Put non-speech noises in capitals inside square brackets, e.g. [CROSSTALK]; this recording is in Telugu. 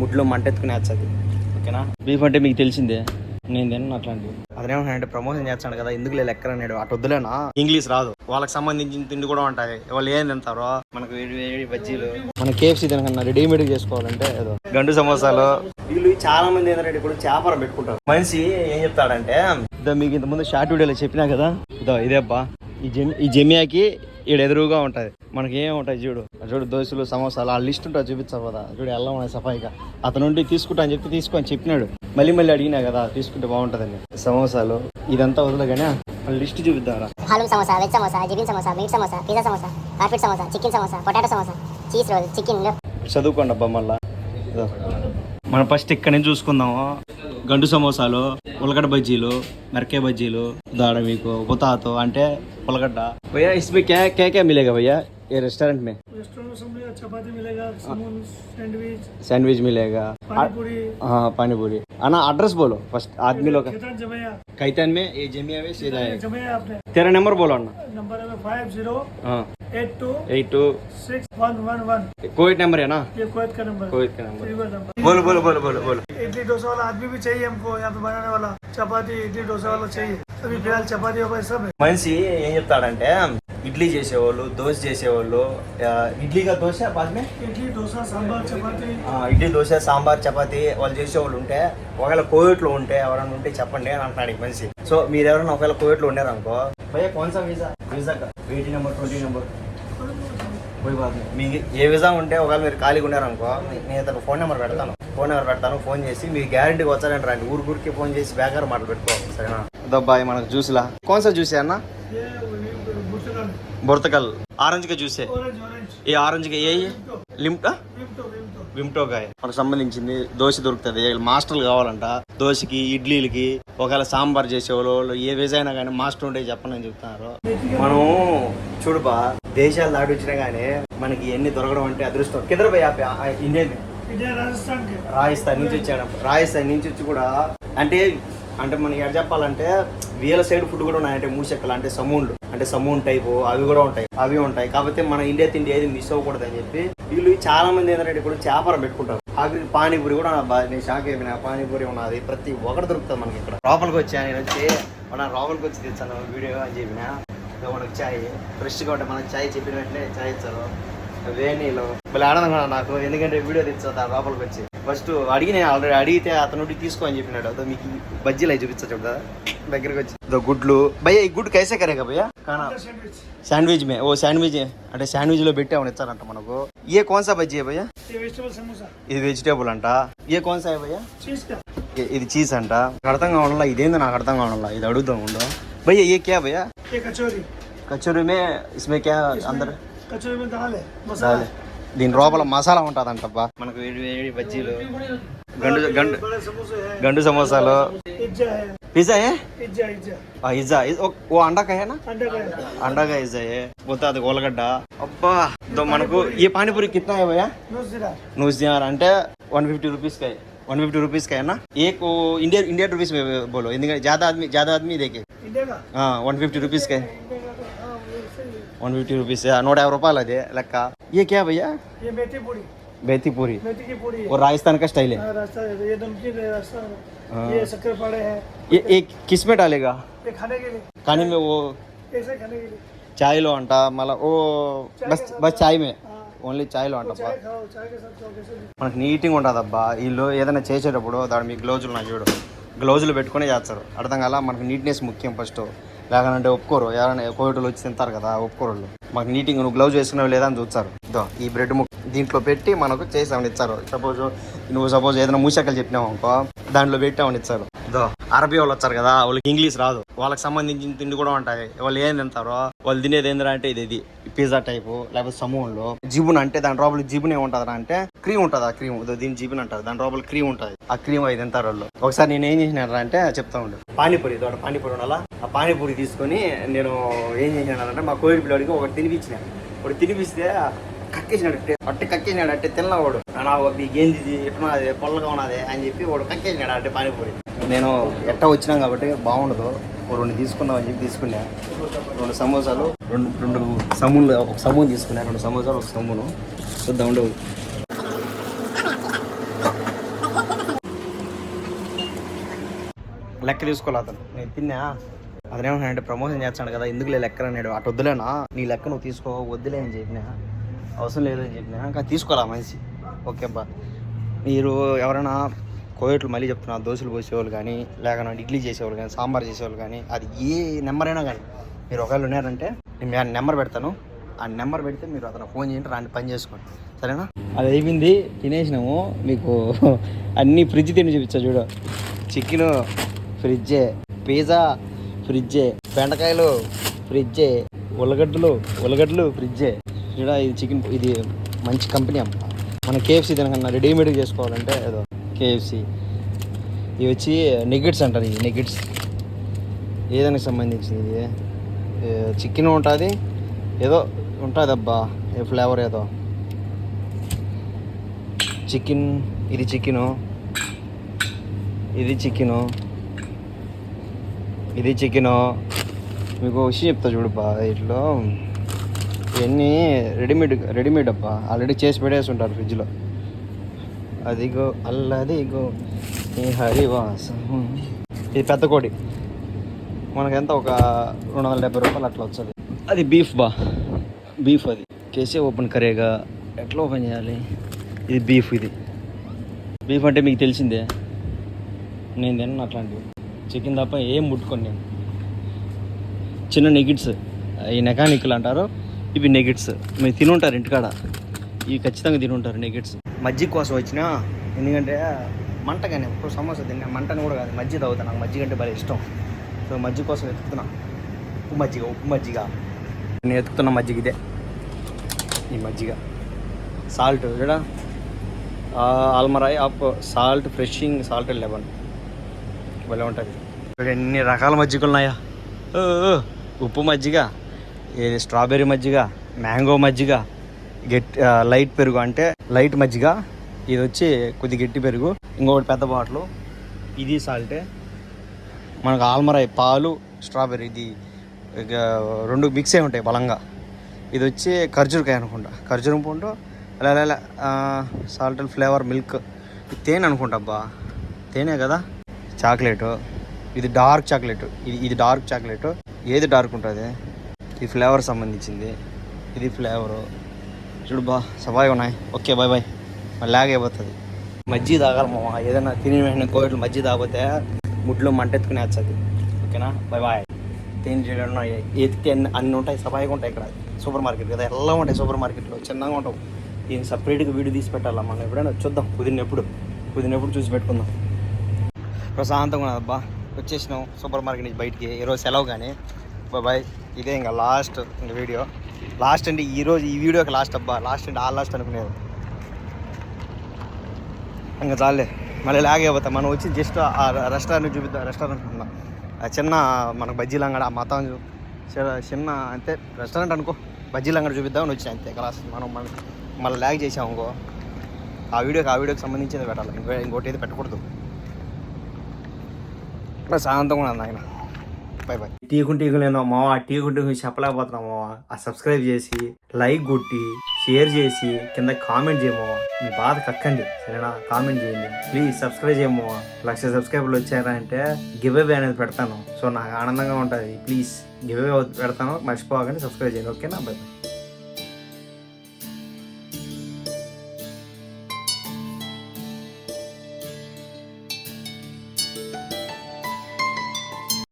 ముడ్లో మంట ఎత్తుకునే వచ్చది ఓకేనా? బీఫ్ అంటే మీకు తెలిసిందే. నేను తిన్నాను అట్లాంటివి. అదేమన్నా ప్రమోషన్ చేస్తాడు కదా ఎందుకు లెక్కర్ అన్నాడు. అటు వద్దులేనా? ఇంగ్లీష్ రాదు. వాళ్ళకి సంబంధించిన తిండి కూడా ఉంటాయి. వాళ్ళు ఏం తింటారో? మనకు వేడి వేడి బజ్జీలు. మన కేఎఫ్సీ తినకన్నా రెడీమేడ్ చేసుకోవాలంటే ఏదో. గండు సమోసాలు. వీళ్ళు చాలా మంది ఏంటంటే ఇప్పుడు చేపరం పెట్టుకుంటారు. మనిషి ఏం చెప్తాడంటే ఇదో మీకు ఇంతకుముందు షార్ట్ వీడియోలో చెప్పినా కదా? ఇదో ఇదే అబ్బా. ఈ జెమి ఈ జమియాకి ఈడ ఎదురుగా ఉంటుంది. మనకి ఏం ఉంటాయి చూడు. చూడు దోశలు సమోసాలు ఆ లిస్ట్ ఉంటుంది చూపించావు కదా. చూడు ఎలా ఉన్నాయి సఫాయిగా. అతను నుండి తీసుకుంటా అని చెప్పి తీసుకో అని చెప్పినాడు. మళ్ళీ మళ్ళీ అడిగినా కదా తీసుకుంటే బాగుంటుందని. సమోసాలు ఇదంతా వదలగానే లిస్ట్ చూపిద్దారా. Aloo samosa veg samosa Jibin samosa meat samosa pizza samosa carpet samosa chicken samosa potato samosa cheese roll chicken. చదువుకోండి అబ్బా మళ్ళా. మనం ఫస్ట్ ఇక్కడ నుంచి చూసుకుందాము? గండు సమోసాలు ఉల్లగడ్డ బజ్జీలు మిరకాయ బజ్జీలు దాడ మీకు పొతాతో అంటే ఉల్లగడ్డ భయ్యా ఇస్మే క్యా క్యా క్యా మిలేగా భయ్యా ఏ రెస్టారెంట్ में रेस्टोरेंट में सब मिलेगा चपाती मिलेगा समोसा सैंडविच सैंडविच मिलेगा पानी पूरी हाँ पानी पूरी आना एड्रेस बोलो फर्स्ट आदमी लोग खेतन जमैया कैतन में ये जमिया में सीधा है जमैया आपने तेरा नंबर बोलो अन्ना नंबर है फाइव जीरो हाँ eight two eight two six one one one covid number है ना ये कोयत का नंबर कोविड का नंबर रिवर नंबर बोलो बोलो बोलो बोलो बोलो इडली डोसा वाला आदमी भी चाहिए हमको यहाँ पे बनाने वाला चपाती इडली डोसा वाला चाहिए अभी फिलहाल चपाती वपाती सब है మనిషి ఏం చెప్తాడంటే ఇడ్లీ చేసేవాళ్ళు దోశ చేసేవాళ్ళు ఆ, ఇడ్లీగా దోశ బాద్మే इडली डोसा सांभर चपाती ఆ, ఇడ్లీ దోశ సాంబార్ చపాతి వాళ్ళు చేసేవాళ్ళు ఉంటే ఒకవేళ కోవిడ్లో ఉంటే ఎవరైనా ఉంటే చెప్పండి అని అంటున్నాడు ఈ మనిషి సో మీరు ఎవరైనా ఒకవేళ కోవిడ్లో ఉన్నారు అనుకో భయ్యా కోన్సా visa visa eighty number twenty number పోయి బాబు మీకు ఏ విధంగా ఉంటే ఒకవేళ మీరు ఖాళీగా ఉన్నారనుకో నేను ఇతను ఫోన్ నెంబర్ పెడతాను ఫోన్ నెంబర్ పెడతాను ఫోన్ చేసి మీ గ్యారంటీకి వచ్చారంటే రండి ఊరు ఊరికి ఫోన్ చేసి బేకారు మాటలు పెట్టుకో సరేనా దబ్బాయి మనకు జ్యూస్లా కోన్సా జ్యూసే అన్న ये बुर्तगल బొరతకల్ ఆరెంజ్ గా జ్యూసే ऑरेंज ऑरेंज ఈ ఆరెంజ్ గా ఏ లిమ్టా विमटो विमटो విమ్టో విమ్టోకాయ మనకు సంబంధించింది దోశ దొరుకుతుంది. మాస్టర్లు కావాలంట. దోశకి ఇడ్లీలకి ఒకవేళ సాంబార్ చేసేవాళ్ళు ఏ వేజైనా కానీ మాస్టర్ ఉంటే చెప్పనని చెప్తున్నారు. మనం చూడుపా దేశాలు దాటి వచ్చినా కానీ మనకి ఎన్ని దొరకడం అంటే అదృష్టం. కింద పోయి రాజస్థాన్ నుంచి వచ్చాడు. రాజస్థాన్ నుంచి వచ్చి కూడా అంటే అంటే మనకి ఎక్కడ చెప్పాలంటే వీళ్ళ సైడ్ ఫుడ్ కూడా ఉన్నాయంటే మూడు చెక్కలు అంటే సమూన్లు. అంటే సమూన్ టైపు అవి కూడా ఉంటాయి. అవి ఉంటాయి. కాకపోతే మన ఇండియా తిండి ఏది మిస్ అవ్వకూడదు అని చెప్పి వీళ్ళు చాలా మంది ఏంటంటే ఇప్పుడు చేపలు పెట్టుకుంటారు. ఆఖరికి పానీపూరి కూడా నేను షాక్ అయిపోయినా. పానీపూరి ఉన్నది. ప్రతి ఒక్కటి దొరుకుతుంది మనకి ఇక్కడ. లోపలికి వచ్చా నేను వచ్చి మన లోపలికి వచ్చి తెచ్చాను వీడియో అని చెప్పిన. మనకు మనకి చాయ్. ఫ్రెష్గా ఉంటే మనకి చాయ్ చెప్పిన వెంటనే చాయ్ ఇచ్చారు. వేణీలు మళ్ళీ ఆనందంగా నాకు. ఎందుకంటే వీడియో తెచ్చా లోపలికి వచ్చి. ఫస్ట్ అడిగిన ఆల్రెడీ అడిగితే అతను తీసుకో అని చెప్పినాడు. అదో మీకు బజ్జీలు అవి చూపించా చూడ దగ్గరికి వచ్చి. ఇదో గుడ్లు. భయ్య ఈ గుడ్ కైసే కరేగా భయ్య? కానా? శాండ్విచ్ మే. ఓ శాండ్విచ్ అంటే శాండ్విచ్లో పెట్టి అవును ఇచ్చారంట మనకు? ఏ కోన్సా బజ్జీ భయ్య? ఇది వెజిటేబుల్ అంట. ఏ కోన్సా భయ్య? ఇది చీజ్ అంట. అర్థం కావడంలా ఇదేందో నాకు అర్థం కావడంలా ఇది అడుగుదాం ఉండవు భయ్య ఏ క్యా భయ్య? కచోరి? కచోరీ మే ఇస్మే క్యా అందరు? కచోరీ దీని లోపల మసాలా ఉంటుందంటబ్బా. మనకు వేడి వేడి బజ్జీలు గండు గండు గండు సమోసాలు. పిజ్జా ఇజ్జా. ఓ అండాకాయనా? అండాకాయ. ఇజ్జాయే. పోతే అది గోలగడ్డ. అబ్బా. మనకు ఈ పానీపూరి కిట్నా భయ్యా? నూస్ దినార్ అంటే వన్ ఫిఫ్టీ రూపీస్ కాయ వన్ ఫిఫ్టీ రూపీస్ కాయనా ఏ ना ఇండియా రూపీస్ బోలో. ఎందుకంటే జాదా ఆద్మీ జాదా ఆద్మీ आदमी వన్ ఫిఫ్టీ రూపీస్ కాయ వన్ ఫిఫ్టీ రూపీస్ నూట యాభై రూపాయలు అదే లెక్క ఏ క్యా భయ్యా ये मेथी पूरी బేతి పూరి मेथी की पूरी है वो राजस्थान का स्टाइल है हाँ, रास्ता है ये नमकीन है रास्ता हाँ। ये शक्कर पाड़े हैं ये एक किस में डालेगा ये खाने के लिए కానీ में वो ऐसे खाने के लिए చాయ్లో అంట మళ్ళీ ఓ బస్ బస్ చాయ్ మే हाँ ఓన్లీ చాయ్లో అంట चाय खाओ चाय के साथ खाओ कैसे भी మనకు నీట్గా ఉంటుంది అబ్బా వీళ్ళు ఏదైనా చేసేటప్పుడు దాని మీ గ్లౌజులు నాకు చూడు గ్లౌజులు పెట్టుకునే చేస్తారు అర్థం కాల మనకు నీట్నెస్ ముఖ్యం ఫస్ట్ లేకపోతే ఒప్పుకోరు. ఎవరైనా కోవిడ్లు వచ్చి తింటారు కదా ఒప్పుకోరు మాకు నీటింగ్ నువ్వు గ్లౌజ్ వేసుకున్నావు లేదా అని చూస్తారు. ఇదో ఈ బ్రెడ్ ముక్క దీంట్లో పెట్టి మనకు చేసామని ఇచ్చారు సపోజ్ నువ్వు సపోజ్ ఏదైనా మూసకలు చెప్పినావు అనుకో దాంట్లో పెట్టామని ఇచ్చారు అరబీ వాళ్ళు వచ్చారు కదా వాళ్ళకి ఇంగ్లీష్ రాదు. వాళ్ళకి సంబంధించిన తిండి కూడా ఉంటాయి. వాళ్ళు ఏం తింటారో వాళ్ళు తినేది ఏందిరా అంటే ఇది ఇది. పిజ్జా టైపు లేకపోతే సమూహంలో. జిబున్ అంటే దాని లోపల జిబున్ ఏముంటది అంటే క్రీమ్ ఉంటుంది ఆ క్రీమ్. దీని జిబున్ అంటారు. దాని లోపల క్రీమ్ ఉంటుంది. ఆ క్రీమ్ అది తింటారు వాళ్ళు. ఒకసారి నేను ఏం చేసినారా అంటే చెప్తా ఉండు. పానీపూరి తోట పానీపూరి ఉండాలా? ఆ పానీపూరి తీసుకొని నేను ఏం చేసినానంటే మా కోవిడ్ పిల్లడికి ఒకటి తినిపించిన. ఒకటి తినిపిస్తే కక్కేసినాడు అట్టే కక్కేసినాడు అంటే తిన్నవాడు నా ఏంది ఎట్లా పొల్లగా ఉన్నది? అని చెప్పి వాడు కక్కేసినాడు అంటే పానీపూరి. నేను ఎట్టా వచ్చినాం కాబట్టి బాగుండదు. రెండు తీసుకున్నాం అని చెప్పి తీసుకున్నా. రెండు సమోసాలు రెండు రెండు సమూన్లు ఒక సమూహం తీసుకున్నా. రెండు సమోసాలు ఒక సమూను. చూద్దాం ఉండవు లెక్క తీసుకోవాలి అతను. నేను తిన్నా. అతనేమంటున్నాడు ప్రమోషన్ చేస్తాడు కదా ఎందుకులే లెక్క అన్నాడు. అటు వద్దులేనా? నీ లెక్క నువ్వు తీసుకో వద్దులే అని చెప్పినా. అవసరం లేదు అని చెప్పినా. ఇంకా తీసుకోవాలా మనిషి? ఓకే అబ్బా. మీరు ఎవరైనా కోయట్లు మళ్ళీ చెప్తున్నా దోశలు పోసేవాళ్ళు కానీ లేకపోతే ఇడ్లీ చేసేవాళ్ళు కానీ సాంబార్ చేసేవాళ్ళు కానీ అది ఏ నెంబర్ అయినా కానీ. మీరు ఒకవేళ ఉన్నారంటే నేను మీ నెంబర్ పెడతాను. ఆ నెంబర్ పెడితే మీరు అతను ఫోన్ చేయండి రాండి పని చేసుకోండి. సరేనా? అది అయిపోయింది తినేసినాము. మీకు [LAUGHS] అన్ని ఫ్రిడ్జ్ తిని చూపించా చూడు. చికెన్ ఫ్రిడ్జే పిజ్జా ఫ్రిడ్జే బెండకాయలు ఫ్రిడ్జే ఉల్లగడ్డలు ఉల్లగడ్డలు ఫ్రిడ్జే. చూడ ఇది చికెన్ ఇది మంచి కంపెనీ అమ్మ. మన కేఎఫ్సీ తినకన్నా రెడీమేడ్ చేసుకోవాలంటే ఏదో కేఎఫ్సి ఇవి వచ్చి నెగిట్స్ అంటారు ఇవి నెగిట్స్ ఏదానికి సంబంధించింది ఇది చికెన్ ఉంటుంది ఏదో ఉంటుంది అబ్బా ఏ ఫ్లేవర్ ఏదో. చికెన్ ఇది చికెను. ఇది చికెను. ఇది చికెను. మీకు విషయం చెప్తా చూడు ఇట్లో ఇవన్నీ రెడీమేడ్ రెడీమేడ్ అబ్బా. ఆల్రెడీ చేసి పెట్టేసి ఉంటారు ఫ్రిడ్జ్లో. అదిగో అల్లదిగో ఈ హరివాసం. ఇది పెద్ద కోడి. మనకెంత? ఒక రెండు వందల డెబ్బై రూపాయలు అట్లా వస్తుంది. అది బీఫ్ బా. బీఫ్ అది. కేసే ఓపెన్ కరేగా ఎట్లా ఓపెన్ చేయాలి? ఇది బీఫ్ ఇది. బీఫ్ అంటే మీకు తెలిసిందే. నేను తిన్నాను అట్లాంటివి. చికెన్ తప్ప ఏం ముట్టుకొని నేను. చిన్న నెగిట్స్ ఈ నెకానికల్ అంటారు. ఇవి నెగిట్స్ మీరు తినుంటారు ఇంటికాడ. ఇవి ఖచ్చితంగా తినుంటారు నెగిట్స్ మజ్జిగ కోసం వచ్చిన ఎందుకంటే మంట కానీ ఎప్పుడు సమోసా తిన్నా మంటని కూడా కాదు మజ్జిగ తవ్వుతా నాకు మజ్జిగ అంటే బాగా ఇష్టం. సో మజ్జిగ కోసం వెతుకుతున్నా. ఉప్పు మజ్జిగ ఉప్పు మజ్జిగ. నేను వెతుకుతున్న మజ్జిగ ఇదే. ఈ మజ్జిగ. సాల్ట్ చూడా ఆల్మరాయ్ ఆఫ్ సాల్ట్ ఫ్రెషింగ్ సాల్ట్ లెవెన్ భలే ఉంటుంది. ఇక్కడ ఎన్ని రకాల మజ్జిగలు ఉన్నాయా ఓ, ఉప్పు మజ్జిగ ఏది స్ట్రాబెర్రీ మజ్జిగ మ్యాంగో మజ్జిగ గెట్ లైట్ పెరుగు అంటే లైట్ మజ్జిగ ఇది వచ్చి కొద్ది గట్టి పెరుగు ఇంకొకటి పెద్ద బాటిల్. ఇది సాల్టే. మనకు ఆల్మరాయ్ పాలు స్ట్రాబెర్రీ ఇది రెండు మిక్స్ అయి ఉంటాయి బలంగా. ఇది వచ్చి ఖర్జూరకాయ అనుకుంటా. ఖర్జూరం పండు అలా అలా, సాల్ట్ అండ్ ఫ్లేవర్ మిల్క్ ఇది తేనె అనుకుంటా అబ్బా. తేనె కదా? చాక్లెట్. ఇది డార్క్ చాక్లెట్. ఇది ఇది డార్క్ చాక్లెట్. ఏది డార్క్ ఉంటుంది? ఇది ఫ్లేవర్ సంబంధించింది. ఇది ఫ్లేవరు చూడు బా సబాయి ఉన్నాయి. ఓకే బాయ్ బాయ్ మళ్ళీ లాగ్ అయిపోతుంది. మజ్జిగ తాగాలి మామ. ఏదైనా తిని వెంటనే కోవిడ్లు మజ్జి తాగిపోతే ముడ్లో మంటెత్తుకుని వచ్చేది. ఓకేనా బాయ్ బాయ్ తేనె చేయడం ఎత్తితే అన్ని అన్ని ఉంటాయి. సబాయిగా ఉంటాయి ఇక్కడ. సూపర్ మార్కెట్ కదా. ఎలా ఉంటాయి సూపర్ మార్కెట్లో. చిన్నగా ఉంటాం దీన్ని సపరేట్గా వీడియో తీసి పెట్టాలా? మనం ఎప్పుడైనా చూద్దాం. కుదిరినప్పుడు కుదిరినప్పుడు చూసి పెట్టుకుందాం. ప్రశాంతంగా ఉన్నది అబ్బా. వచ్చేసినాం. సూపర్ మార్కెట్ నుంచి బయటికి. ఈరోజు సెలవు కానీ. బాయ్ ఇదే ఇంకా లాస్ట్ వీడియో. లాస్ట్ అంటే ఈరోజు ఈ వీడియోకి లాస్ట్ అబ్బా లాస్ట్ అంటే ఆ లాస్ట్ అనుకునేది. ఇంకా చాలే మళ్ళీ లాగ్ అయిపోతాం. మనం వచ్చి జస్ట్ ఆ రెస్టారెంట్ చూపిద్దాం రెస్టారెంట్ ఉన్నాం ఆ చిన్న మనకు బజ్జీలు అంగడ ఆ మతం చిన్న- అంతే రెస్టారెంట్ అనుకో బజ్జీలు చూపిద్దాం చూపిద్దామని వచ్చి అంతే క్లాస్ మనం మన మళ్ళీ లాగ్ చేసాము ఇంకో ఆ వీడియోకి ఆ వీడియోకి సంబంధించింది పెట్టాలి ఇంకో ఇంకోటి అయితే పెట్టకూడదు. ప్రశాంతంగా ఉంది ఆయన టీ బై టీకుంటే నేను మావా టీకుంటే చెప్పలేకపోతున్నాం మావా. ఆ సబ్స్క్రైబ్ చేసి లైక్ కొట్టి షేర్ చేసి కింద కామెంట్ చేయమో మీ బాధ కక్కండి సరేనా? కామెంట్ చేయండి. ప్లీజ్ సబ్స్క్రైబ్ చేయమో లక్ష సబ్స్క్రైబర్లు వచ్చారా అంటే గివ్ అవే అనేది పెడతాను. సో నాకు ఆనందంగా ఉంటుంది. ప్లీజ్ గివ్ అవే పెడతాను. మర్చిపోగానే సబ్స్క్రైబ్ చేయండి. ఓకేనా బాయ్